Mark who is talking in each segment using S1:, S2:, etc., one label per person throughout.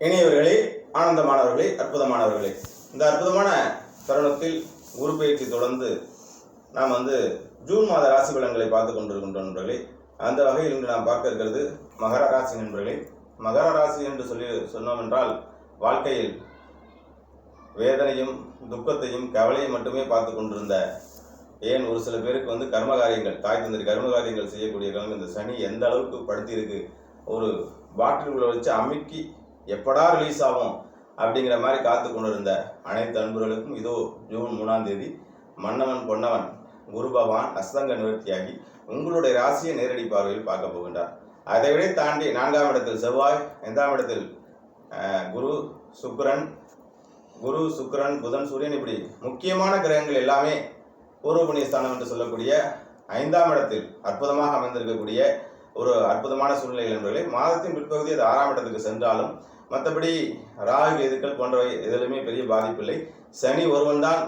S1: இனியவர்களே ஆனந்தமானவர்களே அற்புதமானவர்களே. இந்த அற்புதமான தருணத்தில் குரு பயிற்சி தொடர்ந்து நாம் வந்து ஜூன் மாத ராசி பலன்களை பார்த்து கொண்டிருக்கின்றோம் நண்பர்களே. அந்த வகையில் இன்று நாம் பார்க்க இருக்கிறது மகர ராசி நண்பர்களே. மகர ராசி என்று சொல்லி சொன்னோம் என்றால் வாழ்க்கையில் வேதனையும் துக்கத்தையும் கவலையும் மட்டுமே பார்த்து கொண்டிருந்த ஏன் ஒரு சில பேருக்கு வந்து கர்மகாரியங்கள் தாய் தந்திரி கர்மகாரியங்கள் செய்யக்கூடிய கிழமை இந்த சனி எந்த அளவுக்கு படுத்தியிருக்கு ஒரு பாட்டில் உள்ள வச்சு அமுக்கி எப்படா ரிலீஸ் ஆகும் அப்படிங்கிற மாதிரி காத்து கொண்டிருந்த அனைத்து அன்பர்களுக்கும் இதோ ஜூன் மூணாம் தேதி மன்னவன் பொன்னவன் குரு பகவான் அஸ்தங்க நிவர்த்தியாகி உங்களுடைய ராசியை நேரடி பார்வையில் பார்க்க போகின்றார். அதை விட தாண்டி நான்காம் இடத்தில் செவ்வாய் ஐந்தாம் இடத்தில் குரு சுக்கரன் குரு சுக்கரன் புதன் சூரியன் இப்படி முக்கியமான கிரகங்கள் எல்லாமே பூர்வ புண்ணியஸ்தானம் என்று சொல்லக்கூடிய ஐந்தாம் இடத்தில் அற்புதமாக அமைந்திருக்கக்கூடிய ஒரு அற்புதமான சூழ்நிலை என்பதை மாதத்தின் பிற்பகுதி அது ஆறாம் இடத்துக்கு சென்றாலும் மற்றபடி ராகு எதுக்கள் போன்றவை எதிலுமே பெரிய பாதிப்பில்லை. சனி ஒருவன் தான்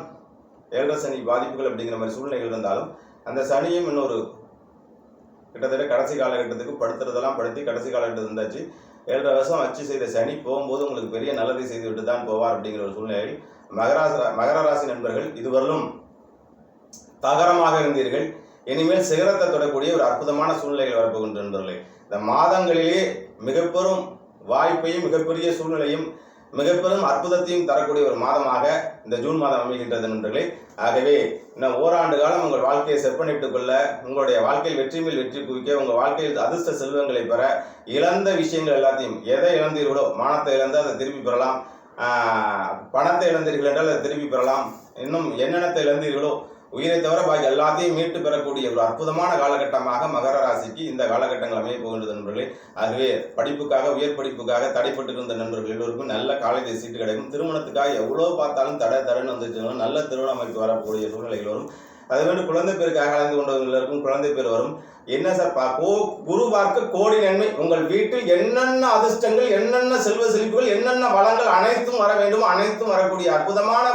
S1: ஏழரை சனி பாதிப்புகள் அப்படிங்கிற மாதிரி சூழ்நிலைகள் இருந்தாலும் அந்த சனியும் இன்னொரு கிட்டத்தட்ட கடைசி காலகட்டத்துக்கு படுத்துறதெல்லாம் படுத்தி கடைசி காலகட்டத்தில் இருந்தாச்சு ஏழரை வருஷம் அச்சு செய்த சனி போகும்போது உங்களுக்கு பெரிய நல்லதை செய்து விட்டு தான் போவார் அப்படிங்கிற ஒரு சூழ்நிலையில் மகராச மகர ராசி நண்பர்கள் இதுவரையிலும் தகரமாக இருந்தீர்கள். இனிமேல் சிகரத்தை தொடக்கூடிய ஒரு அற்புதமான சூழ்நிலைகள் வரப்போகின்ற நண்பர்களே. இந்த மாதங்களிலே மிகப்பெரும் வாய்ப்பையும் மிகப்பெரிய சூழ்நிலையும் மிகப்பெரும் அற்புதத்தையும் தரக்கூடிய ஒரு மாதமாக இந்த ஜூன் மாதம் அமைகின்றது நண்பர்களே. ஆகவே இன்னும் ஓராண்டு காலம் உங்கள் வாழ்க்கையை செப்பனிட்டுக் கொள்ள உங்களுடைய வாழ்க்கையில் வெற்றி மேல் வெற்றி குவிக்க உங்கள் வாழ்க்கையில் அதிர்ஷ்ட செல்வங்களை பெற இழந்த விஷயங்கள் எல்லாத்தையும் எதை இழந்தீர்களோ மானத்தை இழந்து அதை திருப்பி பெறலாம். பணத்தை இழந்தீர்கள் என்றால் அதை திருப்பி பெறலாம். இன்னும் என்னென்னத்தை இழந்தீர்களோ உயிரை தவிர பாக்கி எல்லாத்தையும் மீட்டு பெறக்கூடிய ஒரு அற்புதமான காலகட்டமாக மகர ராசிக்கு இந்த காலகட்டங்கள் அமைய போகின்றது நண்பர்களே. ஆகவே படிப்புக்காக உயர் படிப்புக்காக தடைப்பட்டு இருந்த நண்பர்கள் எல்லோருக்கும் நல்ல காலேஜ் சீட்டு கிடைக்கும். திருமணத்துக்காக எவ்வளோ பார்த்தாலும் தடை தடைன்னு வந்துச்சு நல்ல திருமணம் அமைப்பு வரக்கூடிய சூழ்நிலைகள் வரும் அதே மாதிரி குழந்தை பேருக்காக கலந்து கொண்டவர்களுக்கும் குழந்தை பேர் வரும். என்ன சார் பா கோ குரு பார்க்க கோடி நன்மை. உங்கள் வீட்டில் என்னென்ன அதிர்ஷ்டங்கள் என்னென்ன செல்வ செழிப்புகள் என்னென்ன வளங்கள் அனைத்தும் வர வேண்டும். அனைத்தும் வரக்கூடிய அற்புதமான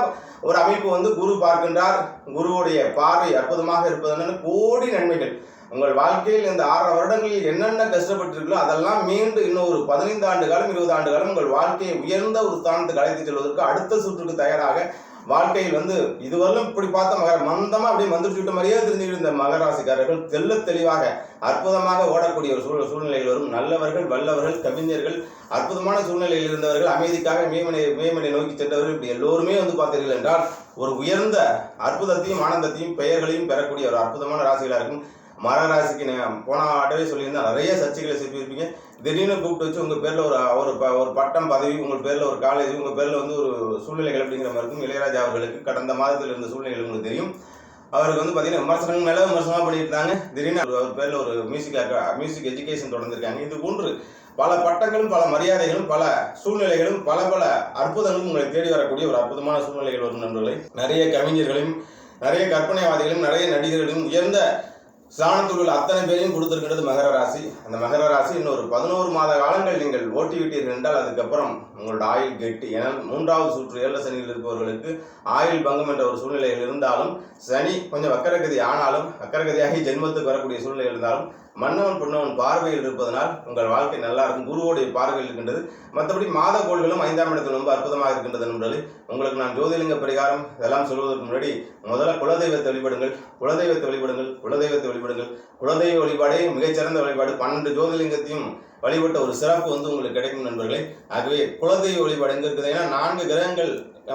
S1: ஒரு அமைப்பு வந்து குரு பார்க்கின்றார் குருவுடைய பார்வை அற்புதமாக இருப்பதனால கோடி நன்மைகள். உங்கள் வாழ்க்கையில் இந்த ஆறு வருடங்களில் என்னென்ன கஷ்டப்பட்டிருக்கோ அதெல்லாம் மீண்டும் இன்னும் ஒரு பதினைந்து ஆண்டு காலம் இருபது ஆண்டு காலம் உங்கள் வாழ்க்கையை உயர்ந்த ஒரு ஸ்தானத்துக்கு அழைத்து செல்வதற்கு அடுத்த சுற்றுக்கு தயாராக வாழ்க்கையில் வந்து இதுவரையிலும் இப்படி பார்த்த மகர மந்தமா அப்படியே மந்திரிச்சு விட்ட மாதிரியே தெரிஞ்சுக்கிட்டு இருந்த மகராசிக்காரர்கள் தெல்ல தெளிவாக அற்புதமாக ஓடக்கூடிய ஒரு சூழ் சூழ்நிலையில் வரும். நல்லவர்கள் வல்லவர்கள் கவிஞர்கள் அற்புதமான சூழ்நிலையில் இருந்தவர்கள் அமைதிக்காக மேமனை மேமனை நோக்கி சென்றவர்கள் இப்படி எல்லோருமே வந்து பார்த்தீர்கள் என்றால் ஒரு உயர்ந்த அற்புதத்தையும் ஆனந்தத்தையும் பெயர்களையும் பெறக்கூடிய ஒரு அற்புதமான ராசிகளாக இருக்கும். மகராசிக்கு நான் போன ஆட்டவே சொல்லியிருந்தேன். நிறைய சர்ச்சைகளை சிப்பியிருப்பீங்க திடீர்னு கூப்பிட்டு வச்சு உங்கள் பேரில் ஒரு ஒரு ப- ஒரு பட்டம் பதவி உங்கள் பேரில் ஒரு காலேஜ் உங்கள் பேரில் வந்து ஒரு சூழ்நிலைகள் அப்படிங்கிற மாதிரி இருக்கும். இளையராஜா அவர்களுக்கு கடந்த மாதத்தில் இருந்த சூழ்நிலைகள் உங்களுக்கு தெரியும். அவருக்கு வந்து பார்த்தீங்கன்னா விமர்சனங்கள் மேலே விமர்சனமாக பண்ணியிருந்தாங்க திடீர்னு அவர் பேரில் ஒரு மியூசிக் மியூசிக் எஜுகேஷன் தொடர்ந்துருக்காங்க. இது போன்று பல பட்டங்களும் பல மரியாதைகளும் பல சூழ்நிலைகளும் பல பல அற்புதங்களும் உங்களை தேடி வரக்கூடிய ஒரு அற்புதமான சூழ்நிலைகள் வரும் நண்பர்களை. நிறைய கவிஞர்களையும் நிறைய கற்பனைவாதிகளும் நிறைய நடிகர்களும் உயர்ந்த சாணத்துகள் அத்தனை பேரையும் கொடுத்திருக்கிறது மகர ராசி. அந்த மகர ராசி இன்னொரு பதினோரு மாத காலங்கள் நீங்கள் ஓட்டி விட்டீர்கள் என்றால் அதுக்கப்புறம் உங்களோட ஆயுள் கெட்டு. ஏன்னா மூன்றாவது சுற்று ஏழு சனியில் இருப்பவர்களுக்கு ஆயுள் பங்கம் என்ற ஒரு சூழ்நிலையில் இருந்தாலும் சனி கொஞ்சம் வக்கரகதி ஆனாலும் வக்கரகதியாகி ஜென்மத்துக்கு வரக்கூடிய சூழ்நிலை இருந்தாலும் மன்னவன் பொன்னவன் பார்வையில் இருப்பதனால் உங்கள் வாழ்க்கை நல்லா இருக்கும் குருவோடைய பார்வையில் இருக்கின்றது. மற்றபடி மாத கோள்களும் ஐந்தாம் இடத்தில் ரொம்ப அற்புதமாக இருக்கின்றது நண்பர்களே உங்களுக்கு நான் ஜோதிலிங்க பரிகாரம் இதெல்லாம் சொல்வதற்கு முன்னாடி முதல்ல குலதெய்வத்தை வழிபடுங்கள். குலதெய்வத்தை வழிபடுங்கள். குலதெய்வத்தை வழிபடுங்கள். குலதெய்வ வழிபாடே மிகச்சிறந்த வழிபாடு. பன்னெண்டு ஜோதிலிங்கத்தையும் வழிபட்ட ஒரு சிறப்பு வந்து உங்களுக்கு கிடைக்கும் நண்பர்களே. ஆகவே குலதெய்வ வழிபாடு எங்க இருக்குது ஏன்னா நான்கு கிரகங்கள்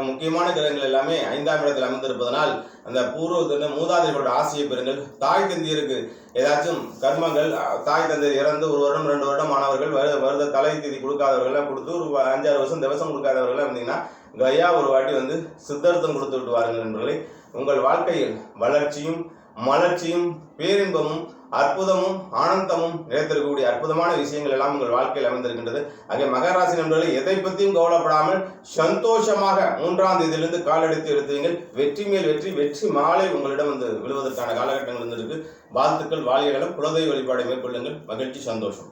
S1: முக்கியமான கிரகங்கள் எல்லாமே ஐந்தாம் இடத்தில் அமைந்திருப்பதனால் அந்த பூர்வ மூதாதைகளோட ஆசையை பெறுங்கள். தாய் தந்தையருக்கு ஏதாச்சும் கர்மங்கள் தாய் தந்தையர் இறந்து ஒரு வருடம் ரெண்டு வருடம் ஆனவர்கள் வருத வருத தலை திதி கொடுக்காதவர்கள்லாம் கொடுத்து ஒரு அஞ்சாறு வருஷம் திவசம் கொடுக்காதவர்கள்லாம் இருந்தீங்கன்னா கயா ஒரு வாட்டி வந்து சித்தர்த்தம் கொடுத்து விட்டு வாருங்கள் நண்பர்களே. உங்கள் வாழ்க்கையில் வளர்ச்சியும் மலர்ச்சியும் பேரின்பமும் அற்புதமும் ஆனந்தமும் நிறைத்திருக்கக்கூடிய அற்புதமான விஷயங்கள் எல்லாம் உங்கள் வாழ்க்கையில் அமைந்திருக்கின்றது. ஆகிய மகராசி நண்பர்களை எதை பற்றியும் கவலைப்படாமல் சந்தோஷமாக மூன்றாம் தேதியிலிருந்து காலெடுத்து எடுத்தீங்கள் வெற்றி மேல் வெற்றி வெற்றி மாலை உங்களிடம் வந்து விழுவதற்கான காலகட்டங்கள் இருந்திருக்கு. வாழ்த்துக்கள் வாழியர்களும் குலதெய்வ வழிபாடை மேற்கொள்ளுங்கள். மகிழ்ச்சி சந்தோஷம்.